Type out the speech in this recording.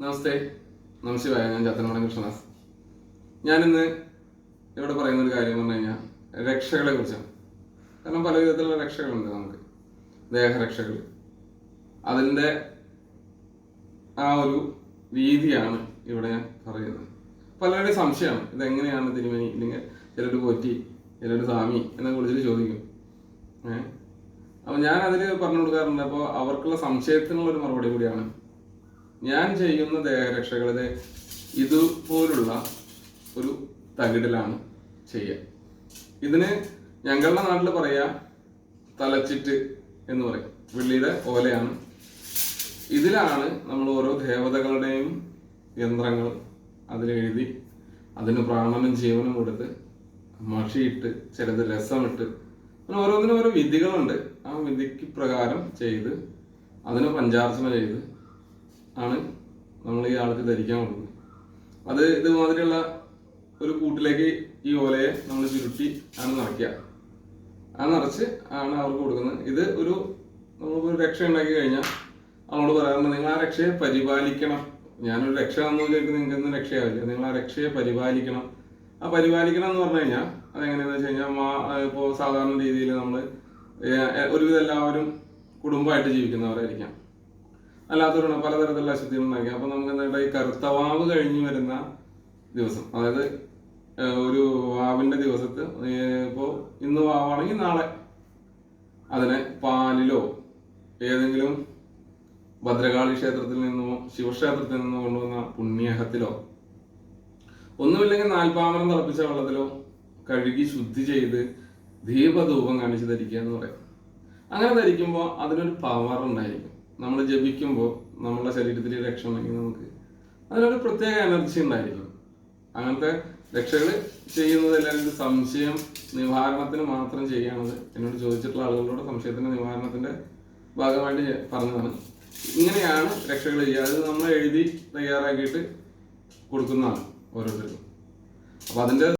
നമസ്തേ. നമസ്കാരം ഞാൻ ചത്തനമടം കൃഷ്ണദാസ്. ഞാനിന്ന് ഇവിടെ പറയുന്ന ഒരു കാര്യം പറഞ്ഞു കഴിഞ്ഞാൽ രക്ഷകളെ കുറിച്ചാണ്. കാരണം പല വിധത്തിലുള്ള രക്ഷകളുണ്ട് നമുക്ക്. ദേഹരക്ഷകൾ അതിന്റെ ആ ഒരു രീതിയാണ് ഇവിടെ ഞാൻ പറയുന്നത്. പലരുടെയും സംശയമാണ്. ഇതെങ്ങനെയാണ് തിരുമേനി ഇല്ലെങ്കിൽ ചിലർ പോറ്റി ചിലർ സ്വാമി എന്നൊക്കെ വിളിച്ചിട്ട് ചോദിക്കും. ഏഹ് അപ്പോൾ ഞാൻ അതിൽ പറഞ്ഞു കൊടുക്കാറുണ്ട്. അപ്പോൾ അവർക്കുള്ള സംശയത്തിനുള്ള ഒരു മറുപടി കൂടിയാണ് ഞാൻ ചെയ്യുന്ന ദേഹരക്ഷകളിൽ ഇതുപോലുള്ള ഒരു തകിടിലാണ് ചെയ്യുക ഇതിന് ഞങ്ങളുടെ നാട്ടിൽ പറയാ തലച്ചിറ്റ് എന്ന് പറയും. വെള്ളിയുടെ ഓലയാണ്. ഇതിലാണ് നമ്മൾ ഓരോ ദേവതകളുടെയും യന്ത്രങ്ങൾ അതിലെഴുതി അതിന് പ്രാണനും ജീവനും കൊടുത്ത് മഷിയിട്ട് ചിലത് രസമിട്ട് അങ്ങനെ ഓരോന്നിനും ഓരോ വിധികളുണ്ട്. ആ വിധിക്ക് പ്രകാരം ചെയ്ത് അതിന് പഞ്ചാർച്ചന ചെയ്ത് ആണ് നമ്മൾ ഈ ആൾക്ക് ധരിക്കാൻ കൊടുക്കുന്നത് അത് ഇതുമാതിരിയുള്ള ഒരു കൂട്ടിലേക്ക് ഈ ഓലയെ നമ്മൾ ചുരുട്ടി ആണ് നിറയ്ക്കുക ആ നിറച്ച് ആണ് അവർക്ക് കൊടുക്കുന്നത്. ഇത് ഒരു നമ്മളിപ്പോൾ രക്ഷ ഉണ്ടാക്കി കഴിഞ്ഞാൽ അവളോട് പറയാറുണ്ട് നിങ്ങൾ ആ രക്ഷയെ പരിപാലിക്കണം. ഞാനൊരു രക്ഷ എന്ന് ചോദിക്കുന്നത് നിങ്ങൾക്ക് ഒന്നും രക്ഷയാവില്ല. നിങ്ങൾ ആ രക്ഷയെ പരിപാലിക്കണം. ആ പരിപാലിക്കണം എന്ന് പറഞ്ഞു കഴിഞ്ഞാൽ അതെങ്ങനെയാണെന്ന് വെച്ച് കഴിഞ്ഞാൽ മാ ഇപ്പോൾ സാധാരണ രീതിയിൽ നമ്മൾ ഒരുവിധം എല്ലാവരും കുടുംബമായിട്ട് ജീവിക്കുന്നവരായിരിക്കാം. അല്ലാത്തവരുണ്ട് പലതരത്തിലുള്ള അശുദ്ധികൾ ഉണ്ടാക്കി. അപ്പം നമുക്ക് എന്താ ഈ കറുത്തവാവ് കഴിഞ്ഞു വരുന്ന ദിവസം അതായത് ഒരു വാവിന്റെ ദിവസത്ത് ഇപ്പോ ഇന്ന് വാവാണെങ്കിൽ നാളെ അതിനെ പാലിലോ ഏതെങ്കിലും ഭദ്രകാളി ക്ഷേത്രത്തിൽ നിന്നോ ശിവക്ഷേത്രത്തിൽ നിന്നോ കൊണ്ടുവന്ന പുണ്യഹത്തിലോ ഒന്നുമില്ലെങ്കിൽ നാൽപ്പാമരം തിളപ്പിച്ച വെള്ളത്തിലോ കഴുകി ശുദ്ധി ചെയ്ത് ദീപധൂപം കാണിച്ച് ധരിക്കുക എന്ന് പറയും. അങ്ങനെ ധരിക്കുമ്പോൾ അതിനൊരു പവർ ഉണ്ടായിരിക്കും. നമ്മൾ ജപിക്കുമ്പോൾ നമ്മുടെ ശരീരത്തിൽ രക്ഷ ഉണ്ടെങ്കിൽ നമുക്ക് അതിനൊരു പ്രത്യേക എനർജി ഉണ്ടായിരിക്കും അങ്ങനത്തെ രക്ഷകൾ ചെയ്യുന്നത് എല്ലാവരും സംശയം നിവാരണത്തിന് മാത്രം ചെയ്യുകയാണത് എന്നോട് ചോദിച്ചിട്ടുള്ള ആളുകളോട് സംശയത്തിന്റെ നിവാരണത്തിന്റെ ഭാഗമായിട്ട് പറഞ്ഞതാണ്. ഇങ്ങനെയാണ് രക്ഷകൾ ചെയ്യുക. അത് നമ്മൾ എഴുതി തയ്യാറാക്കിയിട്ട് കൊടുക്കുന്നതാണ് ഓരോരുത്തർക്കും. അപ്പൊ അതിന്റെ